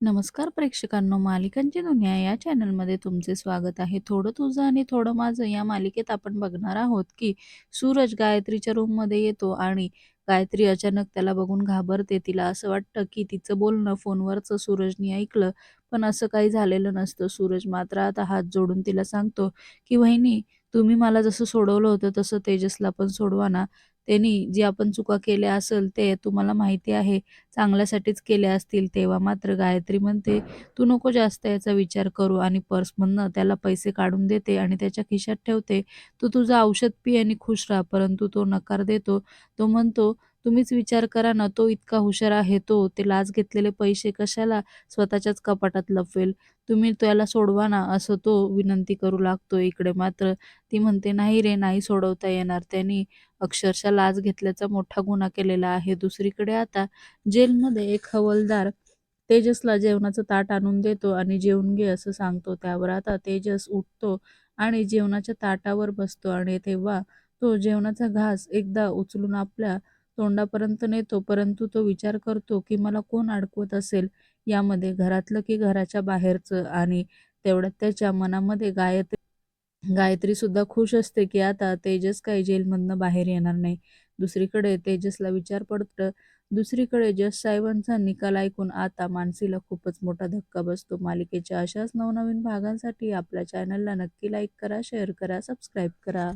नमस्कार प्रेक्षकांनो, मालिकांची दुनिया या चॅनलमध्ये तुमचे स्वागत आहे. थोडं तुझं आणि थोडं माझं या मालिकेत आपण बघणार आहोत, की सूरज गायत्रीच्या रूममध्ये येतो आणि गायत्री अचानक त्याला बघून घाबरते. तिला असं वाटतं, की तिचं बोलणं फोनवरचं सूरजनी ऐकलं, पण असं काही झालेलं नसतं. सूरज मात्र आता हात जोडून तिला सांगतो, की "वहिनी, तुम्ही मला जसं सोडवलं होतं तसं तेजसला पण सोडवा ना. त्यांनी जी आपण चुका केल्या असेल ते तुम्हाला माहिती आहे चांगल्यासाठीच केल्या असतील. तेव्हा मात्र गायत्री म्हणते, "तू नको जास्त याचा विचार करू" आणि पर्समधनं त्याला पैसे काढून देते आणि त्याच्या खिशात ठेवते. "तू तुझं औषध पी आणि खुश राहा." परंतु तो नकार देतो. तो म्हणतो, "तुम्हीच विचार करा ना, तो इतका हुशार आहे तो. ते लाच घेतलेले पैसे कशाला स्वतःच्याच कपाटात लपवेल. तुम्ही त्याला सोडवा ना." असं तो विनंती करू लागतो. इकडे मात्र ती म्हणते, "नाही रे, नाही सोडवता येणार. त्यांनी अक्षरशः लाच घेतल्याचा मोठा गुन्हा केलेला आहे." दुसरीकडे आता जेलमध्ये एक हवलदार तेजसला जेवणाचं ताट आणून देतो आणि जेवून घे असं सांगतो. त्यावर आता तेजस उठतो आणि जेवणाच्या ताटावर बसतो आणि तेव्हा तो जेवणाचा घास एकदा उचलून आपल्या तोंडापर्यंत नेतो. परंतु तो विचार करतो, की मला कोण अडकवत असेल यामध्ये, घरातलं की घराच्या बाहेरचं? आणि तेवढ्यात त्याच्या मनामध्ये गायत्री गायत्रीसुद्धा खुश असते, की आता तेजस काही जेलमधनं बाहेर येणार नाही. दुसरीकडे तेजसला विचार पडतं दुसरीकडे जस साहेबांचा निकाल ऐकून आता मानसीला खूपच मोठा धक्का बसतो. मालिकेच्या अशाच नवनवीन भागांसाठी आपल्या चॅनलला नक्की लाईक करा, शेअर करा, सबस्क्राईब करा.